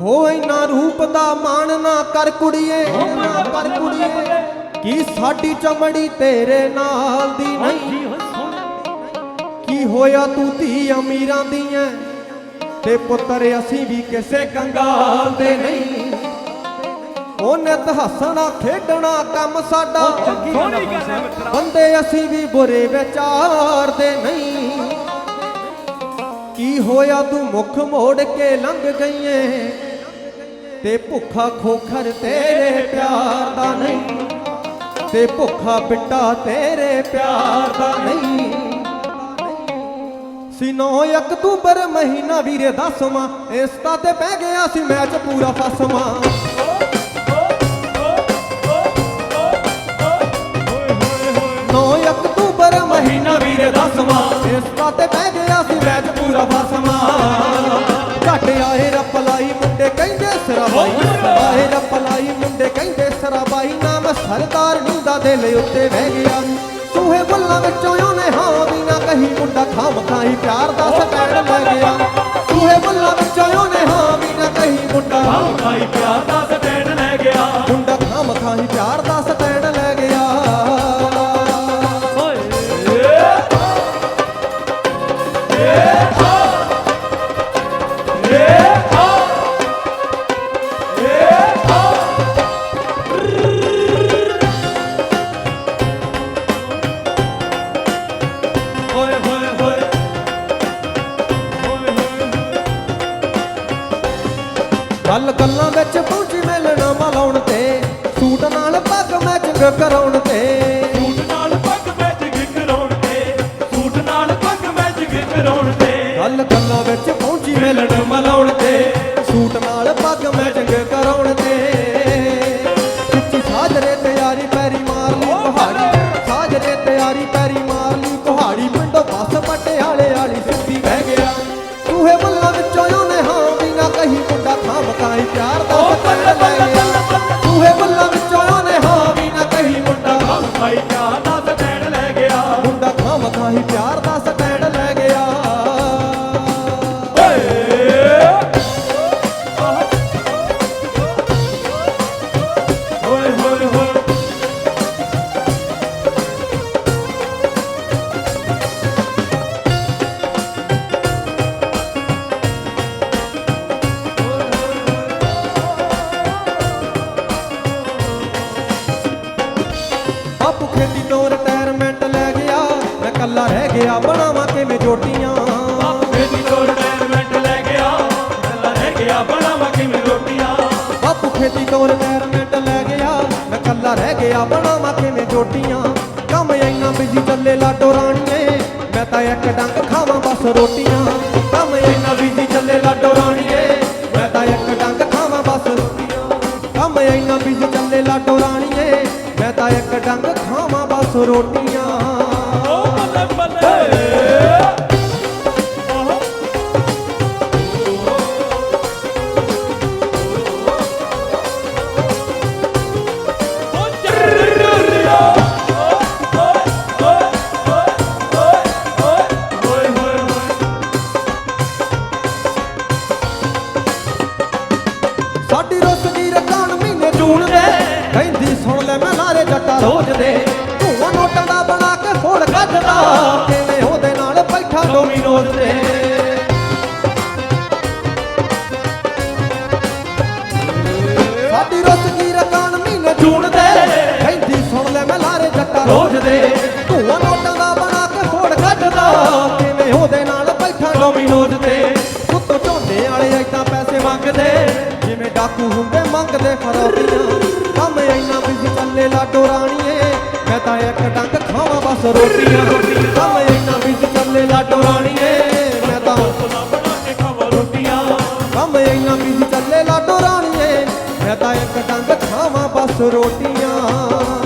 ਹੋ ਇਨਾ ਰੂਪ ਦਾ ਮਾਣ ਨਾ ਕਰ ਕੁੜੀਏ ਨਾ ਕਰ ਕੁੜੀਏ। ਕੀ ਸਾਡੀ ਚਮੜੀ ਤੇਰੇ ਨਾਲ ਦੀ ਨਹੀਂ? ਕੀ ਹੋਇਆ ਤੂੰ ਧੀ ਅਮੀਰਾਂ ਦੀਆਂ? ਤੇ ਪੁੱਤਰ ਅਸੀਂ ਵੀ ਕਿਸੇ ਕੰਗਾਲ ਦੇ ਨਹੀਂ। ਉਹਨੇ ਤਾਂ ਹੱਸਣਾ ਖੇਡਣਾ ਕੰਮ ਸਾਡਾ। ਬੰਦੇ ਅਸੀਂ ਵੀ ਬੁਰੇ ਵਿਚਾਰ ਦੇ ਨਹੀਂ। ਕੀ ਹੋਇਆ ਤੂੰ ਮੁਖ ਮੋੜ ਕੇ ਲੰਘ ਗਈਏ? ਤੇ ਭੁੱਖਾ ਖੋਖਰ ਤੇਰੇ ਪਿਆਰ ਦਾ ਨਹੀਂ। ਤੇ ਭੁੱਖਾ ਬਿੱਟਾ ਤੇਰੇ ਪਿਆਰ ਦਾ ਨਹੀਂ। ਸੀ 9 ਅਕਤੂਬਰ ਮਹੀਨਾ ਵੀਰੇ ਦਸਵਾਂ ਇਸਤਾ ਤੇ ਬਹਿ ਗਿਆ ਸੀ ਮੈਚ ਪੂਰਾ ਫਸਵਾਂ ਸਰਾਬਾਈ ਆਏ ਰਪਲਾਈ ਮੁੰਡੇ ਕਹਿੰਦੇ ਸਰਾਬਾਈ ਨਾਮ ਸਰਦਾਰ ਨੂੰ ਦਾ ਦਿਲ ਉੱਤੇ ਬਹਿ ਗਿਆ। ਸੂਹੇ ਬੁੱਲਾਂ ਵਿੱਚੋਂ ਉਹਨੇ ਹਾਂ ਵੀ ਨਾ ਕਹੀ ਮੁੰਡਾ ਖਾਮ ਖਾਈ ਪਿਆਰ ਦਾ ਸਟੈਂਡ ਲੈ ਗਿਆ। ਸੂਹੇ ਬੁੱਲਾਂ ਵਿੱਚੋਂ ਉਹਨੇ ਹਾਂ ਵੀ ਨਾ ਕਹੀ ਮੁੰਡਾ ਆਹ ਭਾਈ ਪਿਆਰ ਦਾ ਸਟੈਂਡ ਲੈ ਗਿਆ। ਮੁੰਡਾ ਖਾਮ ਖਾਈ ਪਿਆਰ ਦਾ ਸਟੈਂਡ ਲੈ ਗਿਆ। ਓਏ ਓਏ ਗੱਲ ਗੱਲਾਂ ਵਿੱਚ ਪਹੁੰਚੀ ਮਿਲਣਾ ਮਲਾਉਣ ਤੇ। ਸੂਟ ਨਾਲ ਪੱਗ ਮੈਚਿੰਗ ਕਰਾਉਣ ਤੇ। ਸੂਟ ਨਾਲ ਪੱਗ ਵਿੱਚ ਗਿਕਰਾਉਣ ਤੇ। ਸੂਟ ਨਾਲ ਪੱਗ ਗਿਕਰਾਉਣ ਤੇ। ਗੱਲ ਗੱਲਾਂ ਵਿੱਚ ਪਹੁੰਚੀ ਮਿਲਣ ਕੱਲਾ ਰਹਿ ਗਿਆ ਬਣਾਵਾਂ ਕਿਵੇਂ ਜੋਟੀਆਂ ਮੇਰੀ ਤੋਂ ਰਿਟਾਇਰਮੈਂਟ ਲੈ ਗਿਆ ਕੱਲਾ ਰਹਿ ਗਿਆ ਬਣਾਵਾ ਕਿਵੇਂ ਰੋਟੀਆਂ? ਬਾਪੂ ਖੇਤੀ ਤੋਂ ਰਿਟਾਇਰਮੈਂਟ ਲੈ ਗਿਆ ਮੈਂ ਕੱਲਾ ਰਹਿ ਗਿਆ ਬਣਾਵਾਂ ਕਿਵੇਂ ਜੋਟੀਆਂ ਕੰਮ ਇੰਨਾ ਬਿਜ਼ੀ ਚੱਲੇ ਲਾਡੋ ਰਾਣੀਏ ਮੈਂ ਤਾਂ ਇੱਕ ਡੰਗ ਖਾਵਾਂ ਬਸ ਰੋਟੀਆਂ। ਕੰਮ ਇੰਨਾ ਬਿਜ਼ੀ ਚੱਲੇ ਲਾਡੋ ਰਾਣੀਏ ਮੈਂ ਤਾਂ ਇੱਕ ਡੰਗ ਖਾਵਾਂ ਬਸ ਰੋਟੀਆਂ। ਕੰਮ ਇੰਨਾ ਬਿਜ਼ੀ ਚੱਲੇ ਲਾਡੋ ਰਾਣੀਏ ਮੈਂ ਤਾਂ ਇੱਕ ਡੰਗ ਖਾਵਾਂ ਬਸ ਰੋਟੀਆਂ। ਸਾਡੀ ਰੁੱਸ ਦੀ ਰਕਾਨ ਮਹੀਨੇ ਜੂਨ ਦੇ ਕਹਿੰਦੀ ਸੁਣ ਲੈ ਮੈਂ ਲਾਰੇ ਜੱਟਾ ਰੋਜ਼ ਦੇ ਧੂਆਂ ਨੋਟਾਂ ਦਾ ਬਣਾ ਕੇ ਫੋੜ ਕੱਢਦਾ। ਕਿਵੇਂ ਉਹਦੇ ਨਾਲ ਬੈਠਾ ਡੋਮੀਨੋਜ਼ ਤੇ ਸਾਡੀ ਰਕਾਨ ਮਹੀਨੇ ਜੂਨ ਦੇ ਕਹਿੰਦੀ ਸੁਣ ਲੈ ਮੈਂ ਲਾਰੇ ਜੱਟਾ ਰੋਜ਼ ਦੇ ਧੂਆਂ ਨੋਟਾਂ ਦਾ ਬਣਾ ਕੇ ਫੋੜ ਕੱਢਦਾ। ਕਿਵੇਂ ਉਹਦੇ ਨਾਲ ਬੈਠਾ ਡੋਮੀਨੋਜ਼ ਤੇ ਉੱਤੋਂ ਝੋਨੇ ਵਾਲੇ ਏਦਾਂ ਪੈਸੇ ਮੰਗਦੇ। ਜਿਵੇਂ ਡਾਕੂ ਹੁੰਦੇ ਮੰਗਦੇ ਫਰੋਟੀਆਂ ਕੰਮ ਇੰਨਾ ਬਿਜ਼ੀ ਚੱਲੇ ਲਾਡੋ ਰਾਣੀਏ। ਮੈਂ ਤਾਂ ਇੱਕ ਡੰਗ ਖਾਵਾਂ ਬਸ ਰੋਟੀਆਂ। ਕੰਮ ਇੰਨਾ ਬਿਜ਼ੀ ਚੱਲੇ ਲਾਡੋ ਰਾਣੀਏ। ਮੈਂ ਤਾਂ ਬਣਾ ਕੇ ਖਾਵਾ ਰੋਟੀਆਂ। ਕੰਮ ਇੰਨਾ ਬਿਜ਼ੀ ਚੱਲੇ ਲਾਡੋ ਰਾਣੀਏ। ਮੈਂ ਤਾਂ ਇੱਕ ਡੰਗ ਖਾਵਾਂ ਬਸ ਰੋਟੀਆਂ।